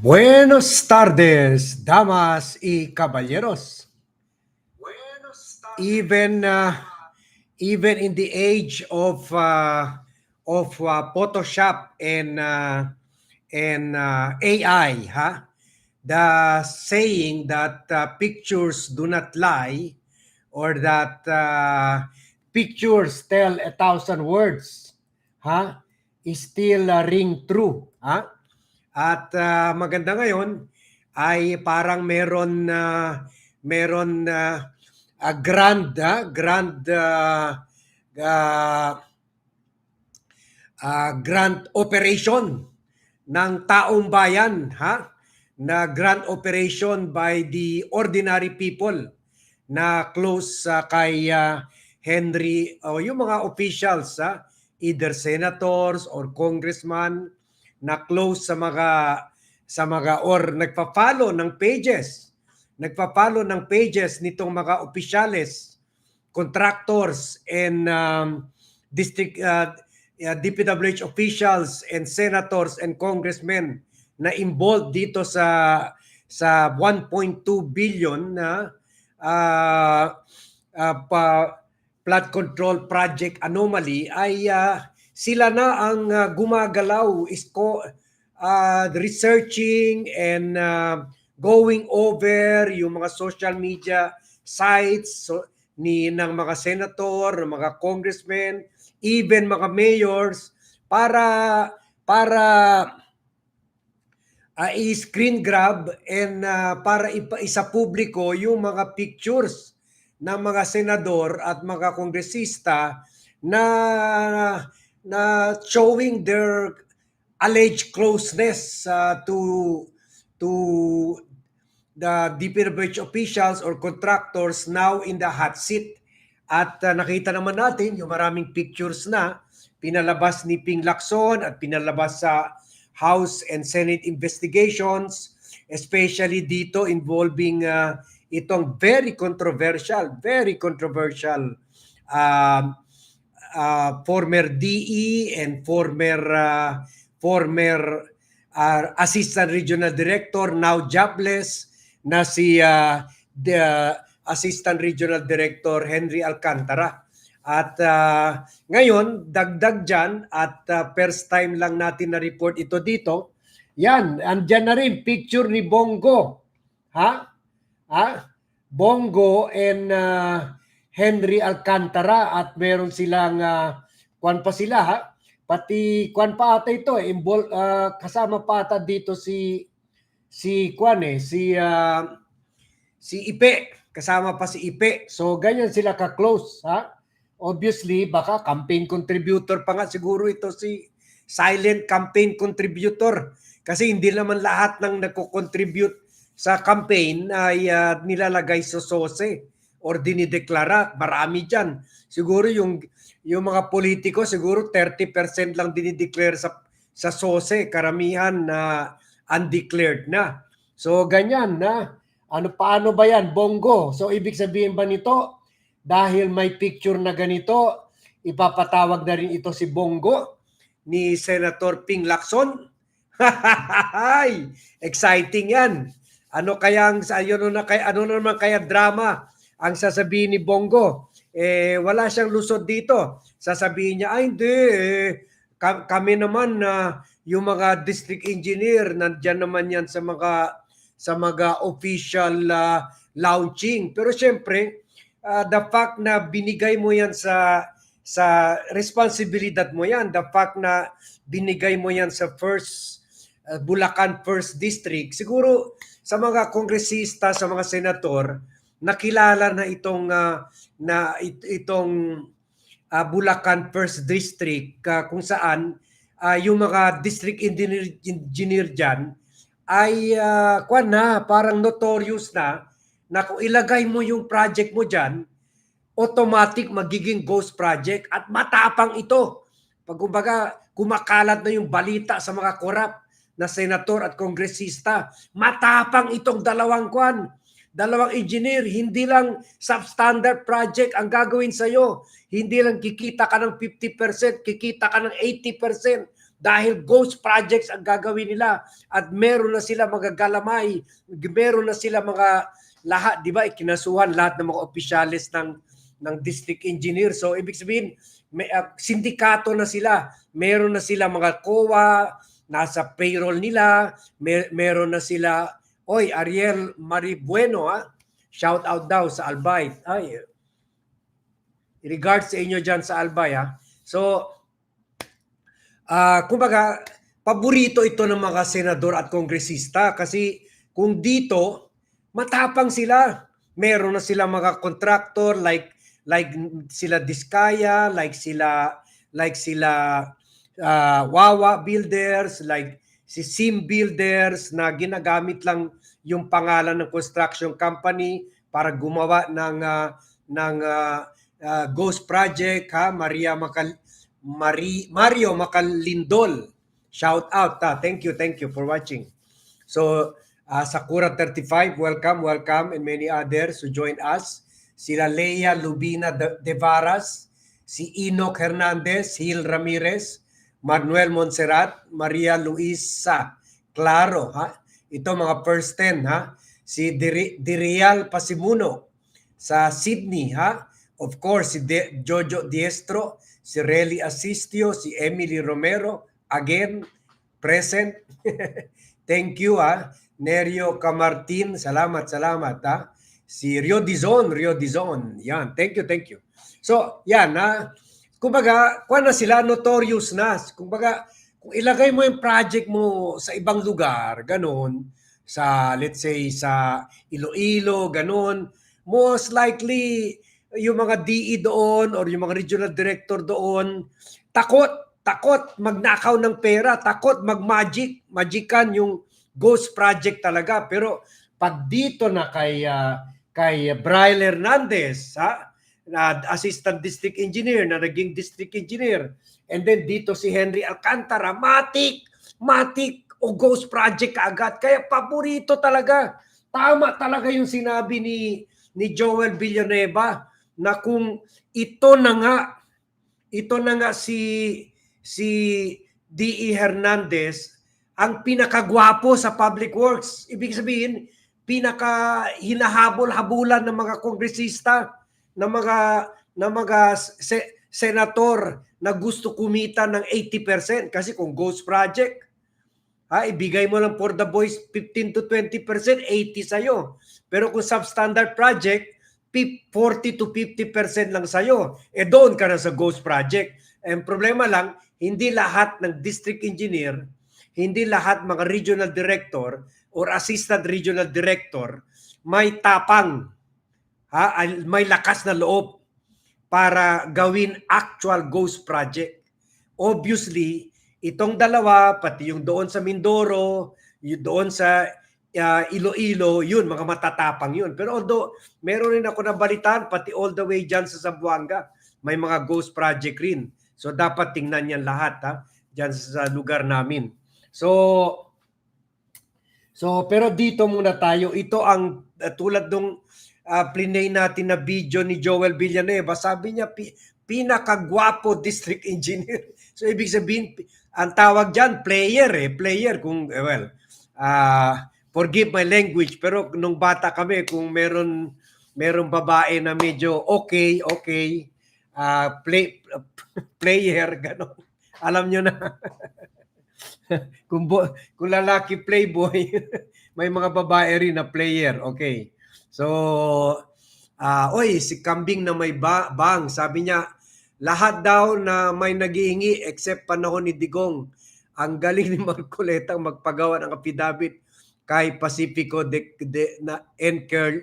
Buenos tardes, damas y caballeros. Even uh, even in the age of uh, of uh, Photoshop and uh, and uh, AI, huh? The saying that uh, pictures do not lie, or that uh, pictures tell a thousand words, huh? Is still uh, ring true, huh? At ah, maganda ngayon ay parang meron na meron na a grand ah, grand ah, ah, ah, grand operation ng taong bayan ha? Na grand operation by the ordinary people na close sa kay ah, Henry o yung mga officials ha either senators or congressman na close sa mga sa mga or nagpa-follow ng pages. Nagpa-follow ng pages nitong mga opisyales contractors and um, district uh, DPWH officials and senators and congressmen na involved dito sa sa 1.2 billion na uh, uh, pa, flood control project anomaly ay uh, sila na ang uh, gumagalaw isko uh, researching and uh, going over yung mga social media sites so, ni ng mga senator, ng mga congressmen, even mga mayors para para uh, i-screen grab and uh, para ipa, isa publiko yung mga pictures ng mga senador at mga kongresista na na showing their alleged closeness uh, to to the DPWH officials or contractors now in the hot seat. At uh, nakita naman natin yung maraming pictures na pinalabas ni Ping Lacson at pinalabas sa House and Senate investigations, especially dito involving uh, itong very controversial, very controversial um, uh, former DE and former uh, former uh, assistant regional director now jobless na si uh, the assistant regional director Henry Alcantara. At uh, ngayon, dagdag dyan at uh, first time lang natin na report ito dito. Yan, andyan na rin picture ni Bongo. Ha? Ha? Bongo and uh, Henry Alcantara at meron silang uh, kwan pa sila ha. Pati kwan pa ata ito eh, imbol, uh, kasama pa ata dito si si kwan eh, si uh, si Ipe, kasama pa si Ipe. So ganyan sila ka-close ha. Obviously, baka campaign contributor pa nga siguro ito si silent campaign contributor kasi hindi naman lahat ng nagko-contribute sa campaign ay uh, nilalagay sa sose or dinideklara. Marami dyan. Siguro yung, yung mga politiko, siguro 30% lang dinideclare sa, sa sose. Karamihan na undeclared na. So ganyan na. Ano paano ba yan? Bongo. So ibig sabihin ba nito dahil may picture na ganito, ipapatawag na rin ito si Bongo ni Senator Ping Lacson? Exciting yan. Ano kaya ang ano na kaya ano naman kaya drama ang sasabihin ni Bongo? Eh wala siyang lusod dito. Sasabihin niya ay hindi eh, kami naman na uh, yung mga district engineer nandiyan naman yan sa mga sa mga official uh, launching. Pero siyempre, uh, the fact na binigay mo yan sa sa responsibilidad mo yan, the fact na binigay mo yan sa first uh, Bulacan First District, siguro sa mga kongresista, sa mga senator, nakilala na itong uh, na it, itong uh, Bulacan First District uh, kung saan uh, yung mga district engineer, engineer dyan ay uh, kwan na, parang notorious na na kung ilagay mo yung project mo dyan, automatic magiging ghost project at matapang ito. Pag kumbaga, kumakalat na yung balita sa mga korap na senator at kongresista, matapang itong dalawang kwan. Dalawang engineer, hindi lang substandard project ang gagawin sa'yo. Hindi lang kikita ka ng 50%, kikita ka ng 80%. dahil ghost projects ang gagawin nila at meron na sila mga galamay, meron na sila mga lahat, di ba, ikinasuhan lahat ng mga opisyalis ng ng district engineer. So ibig sabihin, may uh, sindikato na sila. Meron na sila mga COA, nasa payroll nila, mer- meron na sila, oy, Ariel Maribueno, ha? Shout out daw sa Albay. Ay, regards sa inyo dyan sa Albay, ha? So, ah kumbaga, paborito ito ng mga senador at kongresista kasi kung dito, matapang sila. Meron na sila mga contractor like like sila Diskaya, like sila like sila uh, Wawa Builders, like si Sim Builders na ginagamit lang yung pangalan ng construction company para gumawa ng uh, ng uh, uh, Ghost Project ha Maria Macal Mari, Mario Macalindol. Shout out ha. Thank you, thank you for watching. So uh, Sakura 35, welcome, welcome and many others who join us sila Leia Lubina De, De Varas, si Enoch Hernandez, Hil Ramirez, Manuel Montserrat, Maria Luisa Claro, ha? Ito mga first 10, ha? Si Diri, Dirial Pasimuno sa Sydney, ha? Of course, si De, Jojo Diestro, si Relly Asistio, si Emily Romero, again, present. Thank you, ha? Nerio Camartin, salamat, salamat, ha? si Rio Dizon, Rio Dizon. Yan, thank you, thank you. So, yan na. Kumbaga, kuha na sila notorious na. Kumbaga, kung ilagay mo yung project mo sa ibang lugar, ganun, sa let's say sa Iloilo, ganun, most likely yung mga DE doon or yung mga regional director doon, takot, takot magnakaw ng pera, takot mag-magic, magican yung ghost project talaga. Pero pag dito na kay uh, kay Braille Hernandez, ha? Na assistant district engineer, na naging district engineer. And then dito si Henry Alcantara, matik, matik o ghost project kaagad. Kaya paborito talaga. Tama talaga yung sinabi ni ni Joel Villanueva na kung ito na nga ito na nga si si DE Hernandez ang pinakagwapo sa public works. Ibig sabihin, pinaka hinahabol-habulan ng mga kongresista, ng mga ng mga se- senator na gusto kumita ng 80% kasi kung ghost project ha, ibigay mo lang for the boys 15 to 20%, 80 sa'yo. Pero kung substandard project, 40 to 50% lang sa'yo. Eh doon ka na sa ghost project. Ang problema lang, hindi lahat ng district engineer, hindi lahat mga regional director or assistant regional director may tapang, ha, may lakas na loob para gawin actual ghost project. Obviously, itong dalawa, pati yung doon sa Mindoro, yung doon sa uh, Iloilo, yun, mga matatapang yun. Pero although, meron rin ako nabalitaan, pati all the way dyan sa Zamboanga, may mga ghost project rin. So, dapat tingnan yan lahat, ha, dyan sa lugar namin. So, So, pero dito muna tayo. Ito ang uh, tulad nung uh, plinay natin na video ni Joel Villanueva. Sabi niya, pi, pinakagwapo district engineer. So, ibig sabihin, ang tawag dyan, player eh. Player kung, eh, well, uh, forgive my language, pero nung bata kami, kung meron meron babae na medyo okay, okay, uh, play, player, gano'n. Alam nyo na. kung, bo, kung lalaki playboy, may mga babae rin na player. Okay. So, uh, oy, si Kambing na may ba- bang, sabi niya, lahat daw na may naghihingi except panahon ni Digong. Ang galing ni Marcoleta magpagawa ng affidavit kay Pacifico de, de na and Curl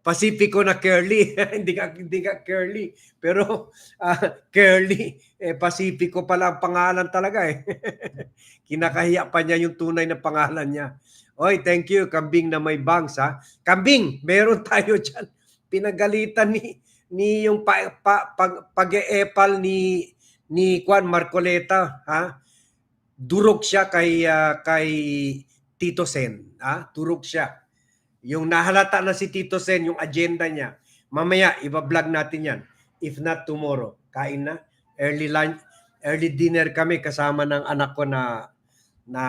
Pacifico na Curly. Hindi ka hindi ka Curly pero uh, Curly. Eh Pacifico pala ang pangalan talaga eh. Kinakahiya pa niya yung tunay na pangalan niya Oy, thank you. Kambing na may bangs ha? Kambing meron tayo diyan pinagalitan ni ni yung pa, pa, pag, pag-eepal ni ni Juan Marcoleta ha? Durog siya kay uh, kay Tito Sen ha? Durog siya. Yung nahalata na si Tito Sen yung agenda niya. Mamaya iba-vlog natin yan. If not tomorrow kain na. Early lunch early dinner kami kasama ng anak ko na na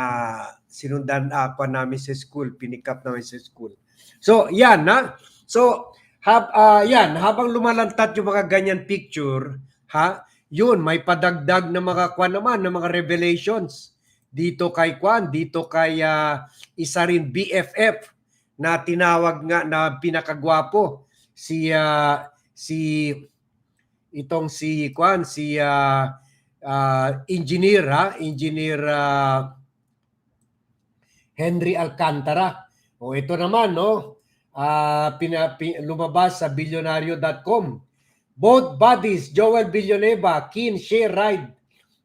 sinundan ako namin sa school, pinick up namin sa school. So, yan na. So, hab, ah, yan, habang lumalantat yung mga ganyan picture, ha, yun, may padagdag na mga kwan naman, na mga revelations. Dito kay Kwan, dito kay ah, isa rin BFF na tinawag nga na pinakagwapo si ah, si itong si Kwan, si ah, ah, engineer ha, engineer ah, Henry Alcantara. O ito naman no, ah, pina, pi- lumabas sa billionario.com. Both bodies, Joel Villanueva, keen share ride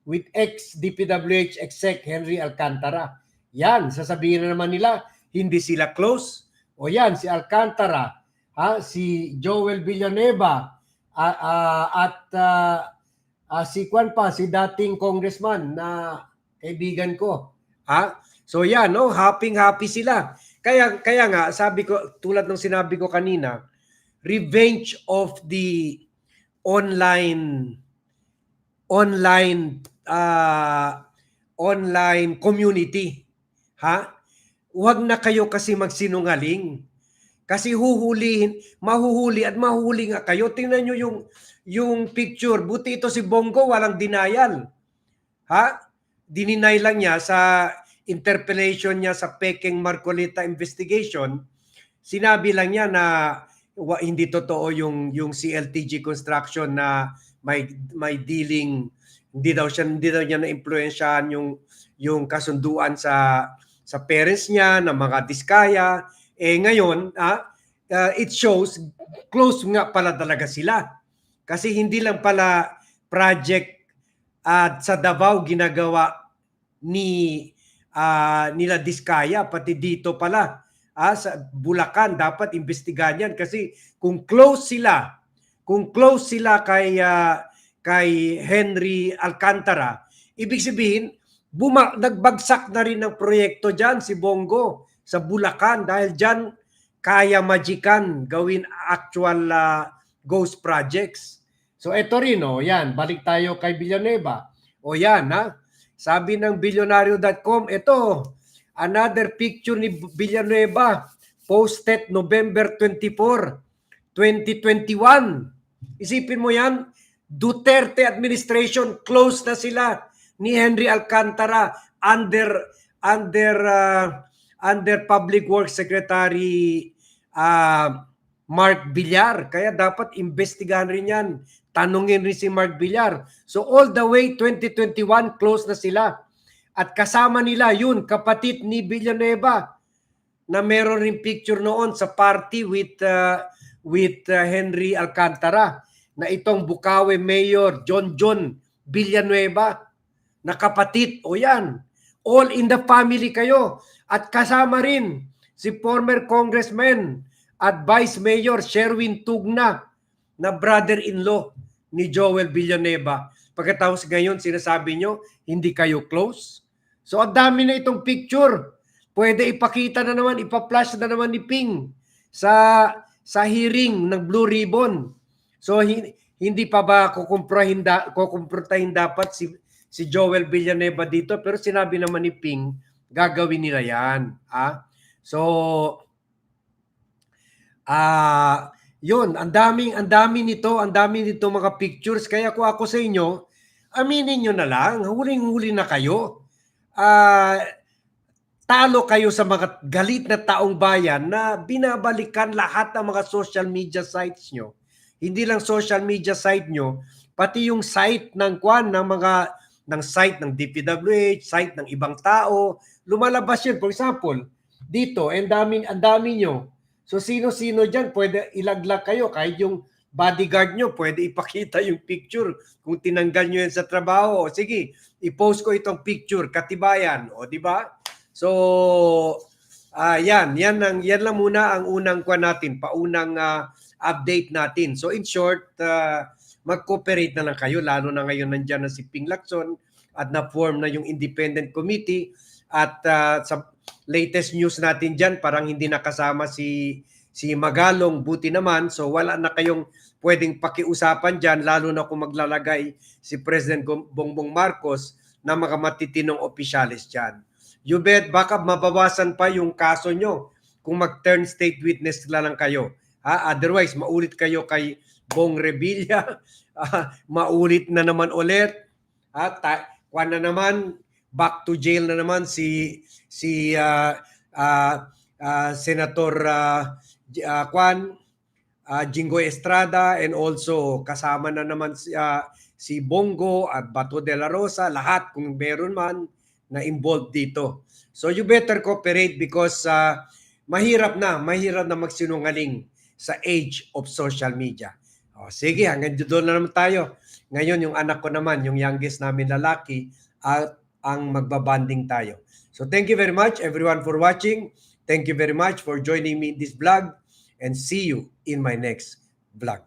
with ex-DPWH exec Henry Alcantara. Yan, sasabihin na naman nila, hindi sila close. O yan, si Alcantara, ha, si Joel Villanueva, ah, ah, at ah, ah, si Kwan pa, si dating congressman na kaibigan ko. Ha? So yan, no, happy-happy sila. Kaya kaya nga sabi ko tulad ng sinabi ko kanina, revenge of the online online ah, online community. Ha? Huwag na kayo kasi magsinungaling. Kasi huhulihin, mahuhuli at mahuhuli nga kayo. Tingnan nyo yung yung picture. Buti ito si Bongo, walang denial. Ha? Dininay lang niya sa interpellation niya sa Peking Marcolita investigation. Sinabi lang niya na hindi totoo yung yung CLTG construction na may may dealing hindi daw siya hindi daw niya na-impluwensyahan yung yung kasunduan sa sa parents niya na mga diskaya eh ngayon ah, uh, it shows close nga pala talaga sila kasi hindi lang pala project at sa Davao ginagawa ni ah, nila Diskaya pati dito pala ah, sa Bulacan dapat imbestigahan yan. Kasi kung close sila kung close sila kay ah, kay Henry Alcantara ibig sabihin buma, nagbagsak na rin ng proyekto diyan si Bongo sa Bulacan. Dahil diyan kaya magikan gawin actual ah, ghost projects. So eto rin oh yan. Balik tayo kay Villanueva. O yan ha sabi ng billionario.com, ito, another picture ni Villanueva posted November 24, 2021. Isipin mo yan, Duterte administration close na sila ni Henry Alcantara under under uh, under Public Works Secretary uh, Mark Villar. Kaya dapat investigahan rin yan. Tanungin rin si Mark Villar. So all the way 2021, close na sila. At kasama nila yun, kapatid ni Villanueva na meron rin picture noon sa party with uh, with uh, Henry Alcantara na itong Bukawe Mayor John John Villanueva na kapatid. O yan, all in the family kayo. At kasama rin si former congressman at Vice Mayor Sherwin Tugna na brother-in-law ni Joel Villanueva. Pagkatapos ngayon, sinasabi nyo, hindi kayo close. So, ang dami na itong picture. Pwede ipakita na naman, ipa-flash na naman ni Ping sa sa hearing ng Blue Ribbon. So, hi- hindi pa ba kukumprahin, da, kukumprutahin dapat si, si Joel Villanueva dito? Pero sinabi naman ni Ping, gagawin nila yan. Ah? So, ah, yun, ang daming ang dami nito, ang dami nito mga pictures. Kaya kung ako sa inyo, aminin nyo na lang, huling-huli na kayo. Ah, talo kayo sa mga galit na taong bayan na binabalikan lahat ng mga social media sites nyo. Hindi lang social media site nyo, pati yung site ng kwan ng mga ng site ng DPWH, site ng ibang tao, lumalabas yun. For example, dito, ang dami, ang dami nyo. So sino-sino dyan, pwede ilaglag kayo. Kahit yung bodyguard nyo, pwede ipakita yung picture kung tinanggal nyo yan sa trabaho. O sige, i-post ko itong picture, katibayan. O di ba? So, ah yan, yan, ang, yan lang muna ang unang kwa natin, paunang ah, update natin. So in short, ah, mag-cooperate na lang kayo, lalo na ngayon nandyan na si Ping Lacson at na-form na yung independent committee at ah, sa latest news natin dyan, parang hindi nakasama si si Magalong buti naman so wala na kayong pwedeng pakiusapan diyan lalo na kung maglalagay si President Bongbong Marcos na mga matitinong opisyalis diyan. You bet baka mabawasan pa yung kaso nyo kung mag-turn state witness lang kayo. Ha? Otherwise, maulit kayo kay Bong Revilla, ah, maulit na naman ulit. At kwan na naman, back to jail na naman si si ah, ah, ah, Senator ah, J- ah, Kwan, ah, Jinggoy Estrada and also kasama na naman si, ah, si Bongo at Bato de la Rosa, lahat kung meron man na involved dito. So you better cooperate because ah, mahirap na, mahirap na magsinungaling sa age of social media. O, sige, hanggang doon na naman tayo. Ngayon, yung anak ko naman, yung youngest namin lalaki, at ang magbabanding tayo. So thank you very much everyone for watching. Thank you very much for joining me in this vlog and see you in my next vlog.